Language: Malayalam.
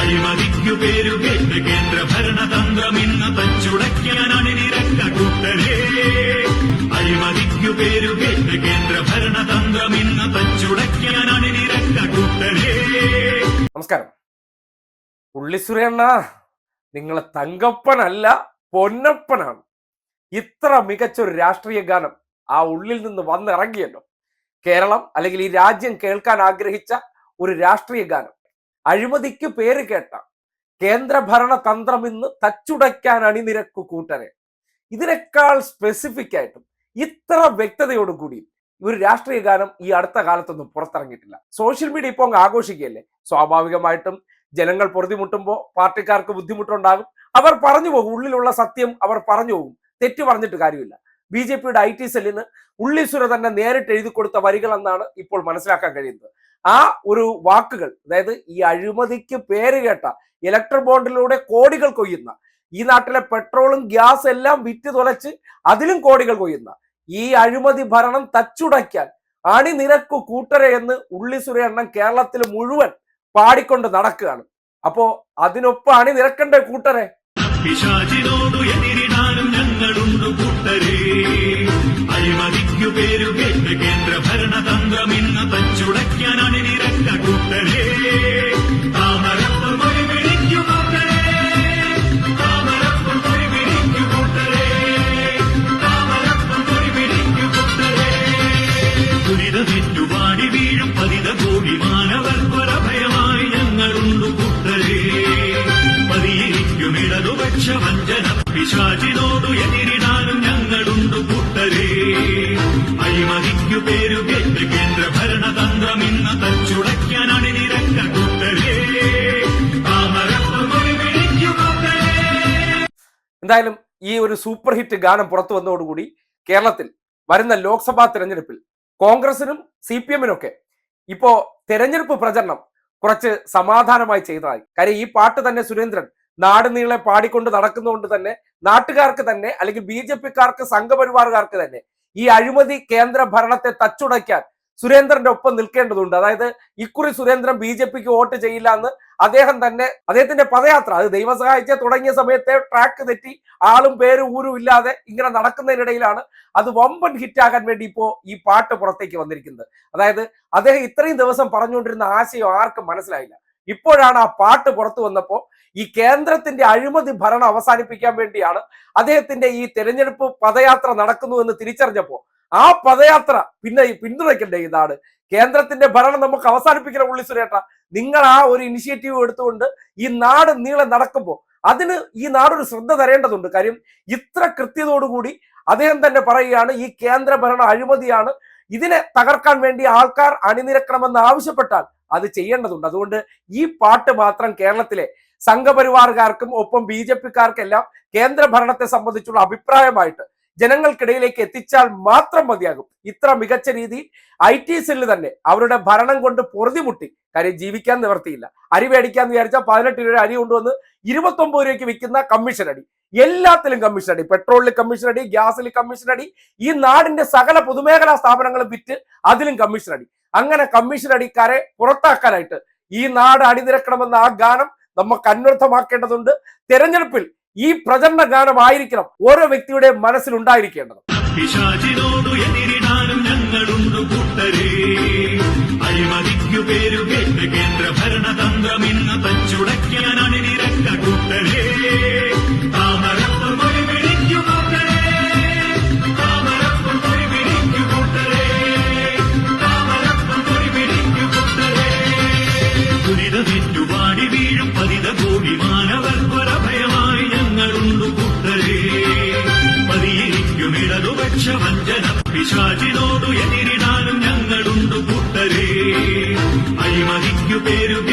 അഴിമതിക്കു പേരുകേട്ട് കേന്ദ്ര ഭരണതന്ത്രം ഇന്ന് തച്ചുടയ്ക്കാൻ അണിനിരക്ക കൂട്ടരേ. അഴിമതിക്കു പേരുകേട്ട് കേന്ദ്ര ഭരണതന്ത്രം ഇന്ന് തച്ചുടയ്ക്കാൻ അണിനിരക്ക കൂട്ടരേ. നമസ്കാരം. ഉള്ളിസുരേണ്ണ നിങ്ങളെ തങ്കപ്പനല്ല പൊന്നപ്പനാണ്. ഇത്ര മികച്ചൊരു രാഷ്ട്രീയ ഗാനം ആ ഉള്ളിൽ നിന്ന് വന്നിറങ്ങിയല്ലോ. കേരളം അല്ലെങ്കിൽ ഈ രാജ്യം കേൾക്കാൻ ആഗ്രഹിച്ച ഒരു രാഷ്ട്രീയ ഗാനം. അഴിമതിക്ക് പേര് കേട്ട കേന്ദ്രഭരണ തന്ത്രം ഇന്ന് തച്ചുടയ്ക്കാൻ അണിനിരക്കു കൂട്ടരെ. ഇതിനേക്കാൾ സ്പെസിഫിക് ആയിട്ടും ഇത്ര വ്യക്തതയോടുകൂടി ഒരു രാഷ്ട്രീയ ഗാനം ഈ അടുത്ത കാലത്തൊന്നും പുറത്തിറങ്ങിയിട്ടില്ല. സോഷ്യൽ മീഡിയ ഇപ്പോൾ അങ്ങ് ആഘോഷിക്കുകയല്ലേ? സ്വാഭാവികമായിട്ടും ജനങ്ങൾ പൊറുതിമുട്ടുമ്പോൾ പാർട്ടിക്കാർക്ക് ബുദ്ധിമുട്ടുണ്ടാകും. അവർ പറഞ്ഞു പോകും ഉള്ളിലുള്ള സത്യം അവർ പറഞ്ഞു പോകും. തെറ്റ് പറഞ്ഞിട്ട് കാര്യമില്ല. ബി ജെ പിയുടെ ഐ ടി സെല്ലിന് ഉള്ളിസുര തന്നെ നേരിട്ട് എഴുതി കൊടുത്ത വരികൾ എന്നാണ് ഇപ്പോൾ മനസ്സിലാക്കാൻ കഴിയുന്നത്. ആ ഒരു വാക്കുകൾ അതായത് ഈ അഴിമതിക്ക് പേര് കേട്ട ഇലക്ട്രിക് ബോണ്ടിലൂടെ കോടികൾ കൊയ്യുന്ന ഈ നാട്ടിലെ പെട്രോളും ഗ്യാസ് എല്ലാം വിറ്റ് തുലച്ച് അതിലും കോടികൾ കൊയ്യുന്ന ഈ അഴിമതി ഭരണം തച്ചുടയ്ക്കാൻ അണിനിരക്കു കൂട്ടരെ എന്ന് ഉള്ളിസുര എണ്ണം കേരളത്തിൽ മുഴുവൻ പാടിക്കൊണ്ട് നടക്കുകയാണ്. അപ്പോ അതിനൊപ്പം അണിനിരക്കണ്ടേ കൂട്ടരെ? അഴിമതിക്കു പേരുകേട്ട് കേന്ദ്ര ഭരണതന്ത്രം ഇന്ന് തച്ചുടയ്ക്കാൻ അണിനിരക്ക കൂട്ടരേ. പാടി വീഴും പതിത ഇടതുപക്ഷ വഞ്ചന പിശാചിനോടു എതിരിടാനും എന്തായാലും ഈ ഒരു സൂപ്പർ ഹിറ്റ് ഗാനം പുറത്തു വന്നതോടുകൂടി കേരളത്തിൽ വരുന്ന ലോക്സഭാ തെരഞ്ഞെടുപ്പിൽ കോൺഗ്രസിനും സി പി എമ്മിനൊക്കെ ഇപ്പോ തെരഞ്ഞെടുപ്പ് പ്രചരണം കുറച്ച് സമാധാനമായി ചെയ്തതായി. കാര്യം ഈ പാട്ട് തന്നെ സുരേന്ദ്രൻ നാടുനീളെ പാടിക്കൊണ്ട് നടക്കുന്നതുകൊണ്ട് തന്നെ നാട്ടുകാർക്ക് തന്നെ അല്ലെങ്കിൽ ബി ജെ പിക്കാർക്ക് സംഘപരിവാറുകാർക്ക് തന്നെ ഈ അഴിമതി കേന്ദ്ര ഭരണത്തെ തച്ചുടയ്ക്കാൻ സുരേന്ദ്രന്റെ ഒപ്പം നിൽക്കേണ്ടതുണ്ട്. അതായത് ഇക്കുറി സുരേന്ദ്രൻ ബി ജെ പിക്ക് വോട്ട് ചെയ്യില്ല എന്ന് അദ്ദേഹം തന്നെ അദ്ദേഹത്തിന്റെ പദയാത്ര അത് ദൈവസഹായിച്ച തുടങ്ങിയ സമയത്തെ ട്രാക്ക് തെറ്റി ആളും പേരും ഊരും ഇല്ലാതെ ഇങ്ങനെ നടക്കുന്നതിനിടയിലാണ് അത് വമ്പൻ ഹിറ്റാകാൻ വേണ്ടി ഇപ്പോ ഈ പാട്ട് പുറത്തേക്ക് വന്നിരിക്കുന്നത്. അതായത് അദ്ദേഹം ഇത്രയും ദിവസം പറഞ്ഞുകൊണ്ടിരുന്ന ആശയം ആർക്കും മനസ്സിലായില്ല. ഇപ്പോഴാണ് ആ പാട്ട് പുറത്തു വന്നപ്പോ ഈ കേന്ദ്രത്തിന്റെ അഴിമതി ഭരണം അവസാനിപ്പിക്കാൻ വേണ്ടിയാണ് അദ്ദേഹത്തിന്റെ ഈ തെരഞ്ഞെടുപ്പ് പദയാത്ര നടക്കുന്നു എന്ന് തിരിച്ചറിഞ്ഞപ്പോ ആ പദയാത്ര പിന്നെ പിന്തുണയ്ക്കണ്ടേ ഇതാണ്? കേന്ദ്രത്തിന്റെ ഭരണം നമുക്ക് അവസാനിപ്പിക്കണം ഉള്ളി സുരേട്ട നിങ്ങൾ ആ ഒരു ഇനിഷ്യേറ്റീവ് എടുത്തുകൊണ്ട് ഈ നാട് നീളെ നടക്കുമ്പോൾ അതിന് ഈ നാടൊരു ശ്രദ്ധ തരേണ്ടതുണ്ട്. കാര്യം ഇത്ര കൃത്യതയോടുകൂടി അദ്ദേഹം തന്നെ പറയുകയാണ് ഈ കേന്ദ്ര ഭരണ അഴിമതിയാണ് ഇതിനെ തകർക്കാൻ വേണ്ടി ആൾക്കാർ അണിനിരക്കണമെന്ന് ആവശ്യപ്പെട്ടാൽ അത് ചെയ്യേണ്ടതുണ്ട്. അതുകൊണ്ട് ഈ പാട്ട് മാത്രം കേരളത്തിലെ സംഘപരിവാറുകാർക്കും ഒപ്പം ബി ജെ പിക്കാർക്കെല്ലാം കേന്ദ്ര ഭരണത്തെ സംബന്ധിച്ചുള്ള അഭിപ്രായമായിട്ട് ജനങ്ങൾക്കിടയിലേക്ക് എത്തിച്ചാൽ മാത്രം മതിയാകും. ഇത്ര മികച്ച രീതി ഐ ടി സെല്ല് തന്നെ അവരുടെ ഭരണം കൊണ്ട് പൊറുതിമുട്ടി. കാര്യം ജീവിക്കാൻ നിവർത്തിയില്ല. അരി മേടിക്കാന്ന് വിചാരിച്ചാൽ പതിനെട്ട് രൂപ അരി കൊണ്ടുവന്ന് ഇരുപത്തൊമ്പത് രൂപയ്ക്ക് വിൽക്കുന്ന കമ്മീഷൻ അടി. എല്ലാത്തിലും കമ്മീഷൻ അടി. പെട്രോളിൽ കമ്മീഷൻ അടി ഗ്യാസിൽ കമ്മീഷൻ അടി. ഈ നാടിന്റെ സകല പൊതുമേഖലാ സ്ഥാപനങ്ങളും വിറ്റ് അതിലും കമ്മീഷൻ അടി. അങ്ങനെ കമ്മീഷൻ അടിക്കാരെ പുറത്താക്കാനായിട്ട് ഈ നാട് അണിനിരക്കണമെന്ന ആ ഗാനം നമുക്ക് അന്വർത്ഥമാക്കേണ്ടതുണ്ട് തെരഞ്ഞെടുപ്പിൽ ഈ പ്രചരണ ഗാനമായിരിക്കണം ഓരോ വ്യക്തിയുടെ മനസ്സിലുണ്ടായിരിക്കേണ്ടത്. ഉണ്ടായിരിക്കേണ്ടത് കേന്ദ്ര ഭരണതന്ത്രം ഇന്ന് തച്ചുടയ്ക്കാൻ അഴിമതിക്കു